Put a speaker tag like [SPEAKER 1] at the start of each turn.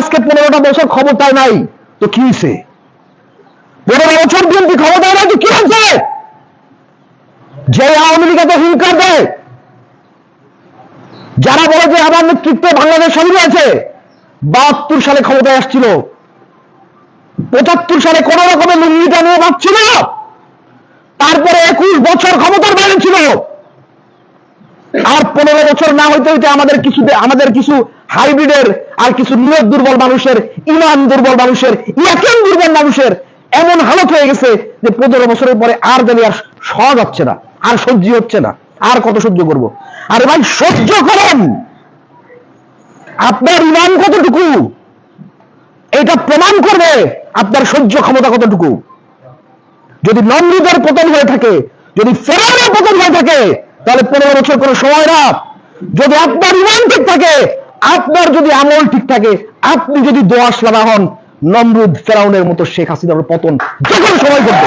[SPEAKER 1] আজকে পনেরোটা বছর ক্ষমতায় নাই, তো কি হয়েছে পনেরো বছর বিএনপি ক্ষমতায় নাই, তো কি হয়েছে যে আওয়ামী লীগ এত হুঙ্কার দেয়, যারা বলে যে আমার নেতৃত্বে বাংলাদেশ স্বাধীন হয়েছে, বাহাত্তর সালে ক্ষমতায় আসছিল। পঁচাত্তর সালে কোন রকমের লুঙ্গিটা নিয়ে পাচ্ছিল তারপরে একুশ বছর ক্ষমতার বাইরে ছিল। আর পনেরো বছর না হইতে হইতে আমাদের কিছু আমাদের কিছু হাইব্রিডের আর কিছু নিয়োগ দুর্বল মানুষের, ইমান দুর্বল মানুষের, ইয়াকিন দুর্বল মানুষের এমন হালত হয়ে গেছে যে পনেরো বছরের পরে আর জানি আর সহজ হচ্ছে না, আর সহ্য হচ্ছে না, আর কত সহ্য করব। আরে ভাই, সহ্য করেন! আপনার ইমান কতটুকু? এটা প্রমাণ করবে আপনার সহ্য ক্ষমতা কতটুকু। যদি নমরুদের পতন হয়ে থাকে, যদি ফেরারের পতন হয়ে থাকে, তাহলে পনেরো বছর কোনো সময় না। যদি আপনার ইমান ঠিক থাকে আপনার যদি আমল ঠিক থাকে, আপনি যদি দোয়াশ লাগা হন, নমরুদ ফেরাউনের মতো শেখ হাসিনার পতন যখন সময় করবে।